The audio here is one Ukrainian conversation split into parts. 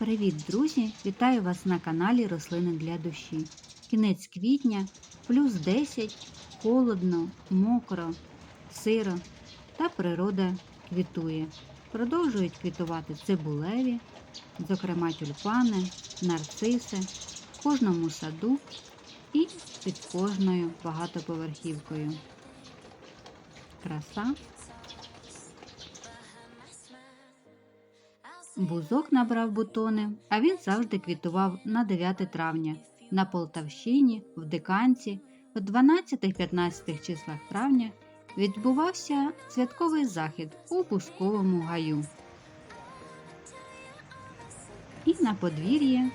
Привіт, друзі! Вітаю вас на каналі Рослини для душі. Кінець квітня, плюс 10, холодно, мокро, сиро та природа квітує. Продовжують квітувати цибулеві, зокрема тюльпани, нарциси, в кожному саду і під кожною багатоповерхівкою. Краса. Бузок набрав бутони, а він завжди квітував на 9 травня на Полтавщині, в Диканці, в 12-15 числах травня відбувався святковий захід у Бузковому гаю. І на подвір'ї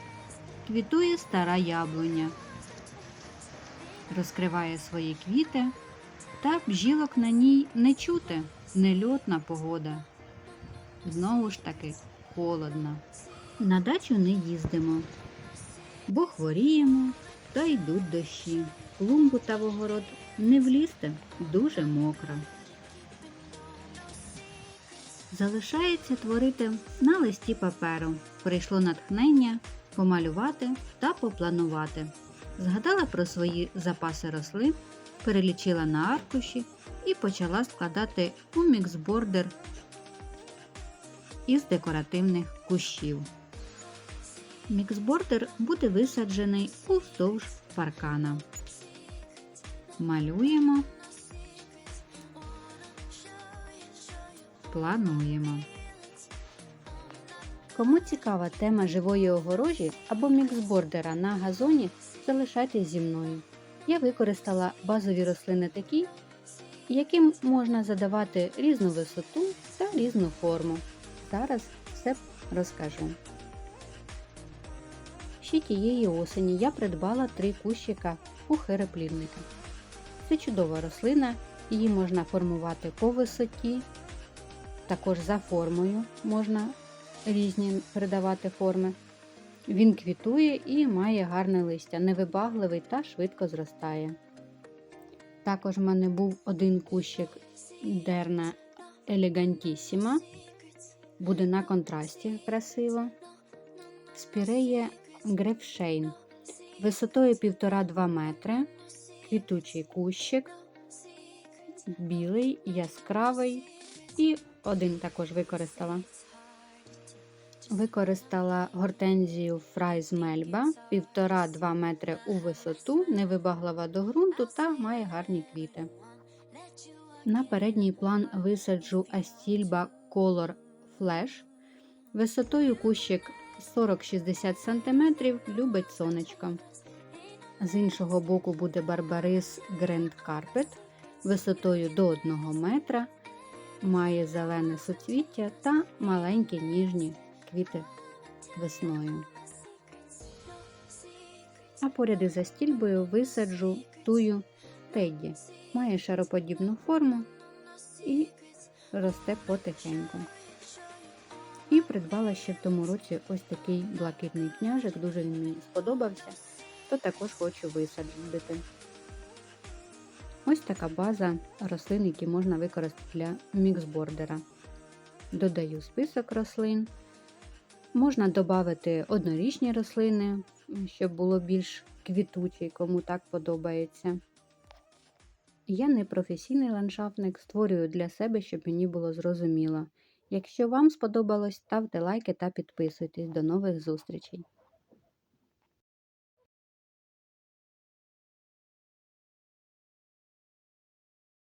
квітує стара яблуня, розкриває свої квіти, та бжілок на ній не чути, нельотна погода. Знову ж таки холодно. На дачу не їздимо, бо хворіємо та йдуть дощі. Клумбу та в огород не влізти дуже мокро. Залишається творити на листі паперу. Прийшло натхнення помалювати та попланувати. Згадала про свої запаси рослин, перелічила на аркуші і почала складати у міксбордер із декоративних кущів. Міксбордер буде висаджений уздовж паркана. Малюємо, плануємо. Кому цікава тема живої огорожі або міксбордера на газоні, залишайтесь зі мною. Я використала базові рослини такі, яким можна задавати різну висоту та різну форму. Зараз все розкажу. Ще тієї осені я придбала три кущика у хереплівника. Це чудова рослина, її можна формувати по висоті, також за формою можна різні передавати форми. Він квітує і має гарне листя, невибагливий та швидко зростає. Також в мене був один кущик дерна елегантісіма буде на контрасті красиво. Спіреє грефшейн висотою 1,5-2 метри, квітучий кущик, білий, яскравий і один також використала. Використала гортензію Фрайз Мельба 1,5-2 метри у висоту, невибаглива до ґрунту та має гарні квіти. На передній план висаджу Астільба Color флеш. Висотою кущик 40-60 см любить сонечко. З іншого боку буде барбарис Grand Carpet висотою до 1 метра, має зелене суцвіття та маленькі ніжні квіти весною. А поряд із застільбою висаджу тую Тедді. Має шароподібну форму і росте потихеньку. І придбала ще в тому році ось такий блакитний княжик, дуже він мені сподобався, то також хочу висаджити. Ось така база рослин, які можна використати для міксбордера. Додаю список рослин. Можна додати однорічні рослини, щоб було більш квітучий, кому так подобається. Я не професійний ландшафтник, створюю для себе, щоб мені було зрозуміло. Якщо вам сподобалось, ставте лайки та підписуйтесь. До нових зустрічей!